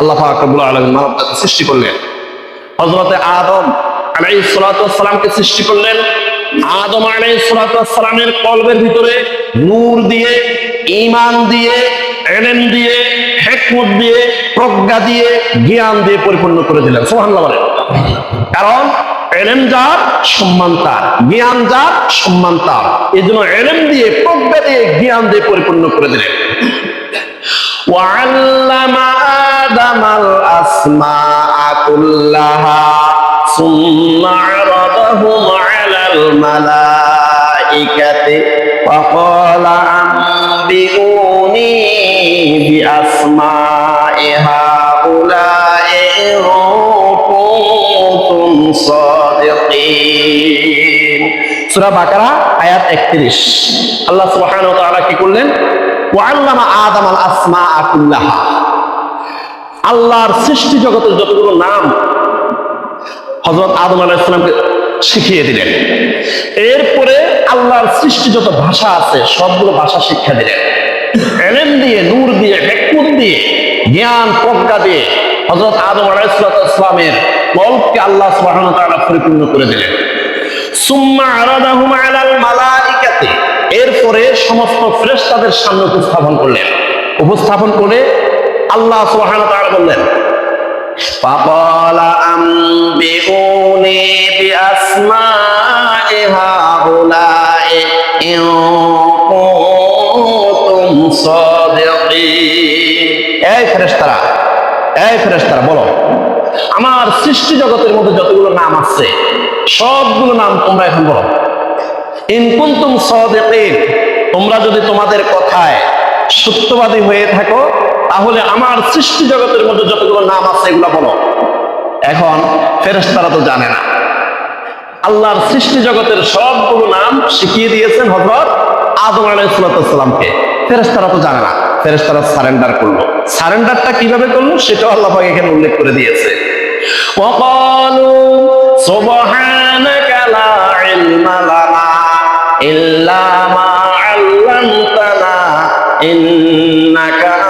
আল্লাহ সৃষ্টি করলেন। হজরতে আদম আলাই সৃষ্টি করলেন। আদম আলাই সালাতামের ভিতরে নূর দিয়ে ইমান দিয়ে এলেন দিয়ে, হেকমত দিয়ে, প্রজ্ঞা দিয়ে, জ্ঞান দিয়ে পরিপূর্ণ করে দিলেন। সোহান কারণ এলেম যার, সম্মান তার। জ্ঞান যার, সম্মান তার। এই জন্য এলেম দিয়ে, প্রজ্ঞা দিয়ে, জ্ঞান দিয়ে পরিপূর্ণ করে দিলেন। ওয়াল্লামা آدم الأسماء كلها ثم عرضهم على الملائكة وقال أنبئوني بأسماء هؤلاء إن كنتم صادقين সূরা বাকারা আয়াত 31 আল্লাহ সুবহানাহু ওয়া তাআলা কি করলেন ওয়াল্লামা আদম আল আসমা কুল্লাহা আল্লাহর সৃষ্টি জগতের যতগুলো নাম হযরত আদম আলাইহিস সালামকে শিখিয়ে দিলেন। এরপরে আল্লাহর সৃষ্টি যত ভাষা আছে, সবগুলো ভাষা শিক্ষা দিলেন। দিয়ে, নূর দিয়ে হিকমত দিয়ে, জ্ঞান, প্রজ্ঞা দিয়ে হযরত আদম কল্পকে আল্লাহ ওয়া পরিপূর্ণ করে দিলেন। এরপরে সমস্ত ফেরেশতাদের সামনে উপস্থাপন করলেন। উপস্থাপন করে আল্লাহ সুবহানাহু ওয়া তাআলা বললেন فقال أنبئوني بأسماء هؤلاء إن كنتم صادقين এই ফেরেশতারা এই ফেরেশতারা বলো আমার সৃষ্টি জগতের মধ্যে যতগুলো নাম আছে সবগুলো নাম তোমরা এখন বলো ইনকুন্তুম সাদিকিন তোমরা যদি তোমাদের কথায় সত্যবাদী হয়ে থাকো তাহলে আমার সৃষ্টি জগতের মধ্যে যতগুলো নাম আছে, এগুলো বলো। এখন ফেরেস্তারা তো জানে না। আল্লাহর সৃষ্টি জগতের সবগুলো নাম শিখিয়ে দিয়েছেন হজরত আদম আলাইসালামকে ফেরেস্তারা তো জানে না। ফেরেস্তারা সারেন্ডার করল। সারেন্ডারটা কীভাবে করল, সেটাও আল্লাহ এখানে উল্লেখ করে দিয়েছে। ইল্লা মা আল্লামতানা, ইন্নাকা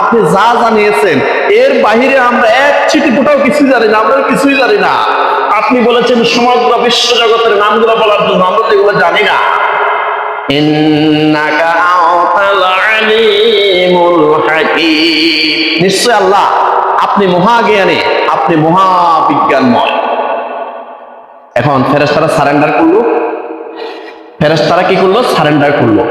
আপনি যা জানিয়েছেন এর বাহিরে আমরা এক চিঠি ফোটাও কিছুই জানি না আমরা কিছুই জানি না। আপনি বলেছেন সমগ্র বিশ্ব জগতের নামগুলো বলার জন্য আমরা তো এগুলো জানি না। নিশ্চয় আল্লাহ আপনি মহাজ্ঞানী আপনি মহাবিজ্ঞানময়। এখন ফেরেশতারা সারেন্ডার করল। ফেরেশতারা কি করল? সারেন্ডার করল।